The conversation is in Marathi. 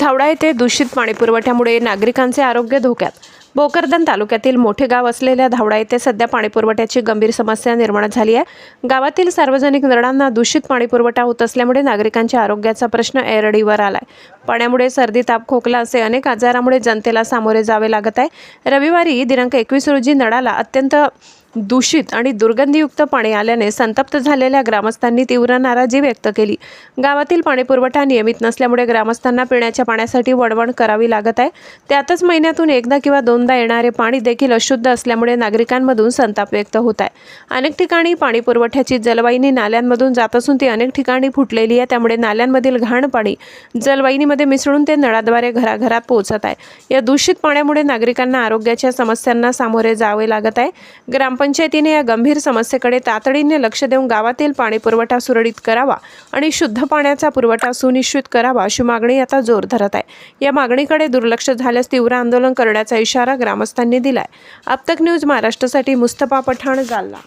धावडा येथे दूषित पाणीपुरवठ्यामुळे नागरिकांचे आरोग्य धोक्यात. भोकरदन तालुक्यातील मोठे गाव असलेल्या धावडा येथे सध्या पाणीपुरवठ्याची गंभीर समस्या निर्माण झाली आहे. गावातील सार्वजनिक नळांना दूषित पाणीपुरवठा होत असल्यामुळे नागरिकांच्या आरोग्याचा प्रश्न एरडीवर आलाय. पाण्यामुळे सर्दी ताप खोकला असे अनेक आजारामुळे जनतेला सामोरे जावे लागत आहे. रविवारी दिनांक एकवीस रोजी नळाला अत्यंत दूषित आणि दुर्गंधीयुक्त पाणी आल्याने संतप्त झालेल्या ग्रामस्थांनी तीव्र नाराजी व्यक्त केली. गावातील पाणीपुरवठा नियमित नसल्यामुळे ग्रामस्थांना पिण्याच्या पाण्यासाठी वणवण करावी लागत आहे. त्यातच महिन्यातून एकदा किंवा दोनदा येणारे पाणी देखील अशुद्ध असल्यामुळे नागरिकांमधून संताप व्यक्त होत आहे. अनेक ठिकाणी पाणी पुरवठ्याची जलवाहिनी नाल्यांमधून जात असून ती अनेक ठिकाणी फुटलेली आहे. त्यामुळे नाल्यांमधील घाण पाणी जलवाहिनीमध्ये मिसळून ते नळाद्वारे घराघरात पोहोचत आहे. या दूषित पाण्यामुळे नागरिकांना आरोग्याच्या समस्यांना सामोरे जावे लागत आहे. ग्राम ग्रामपंचायतीने या गंभीर समस्येकडे तातडीने लक्ष देऊन गावातील पाणीपुरवठा सुरळीत करावा आणि शुद्ध पाण्याचा पुरवठा सुनिश्चित करावा अशी मागणी आता जोर धरत आहे. या मागणीकडे दुर्लक्ष झाल्यास तीव्र आंदोलन करण्याचा इशारा ग्रामस्थांनी दिलाय. अब तक न्यूज महाराष्ट्रासाठी मुस्तफा पठाण जालना.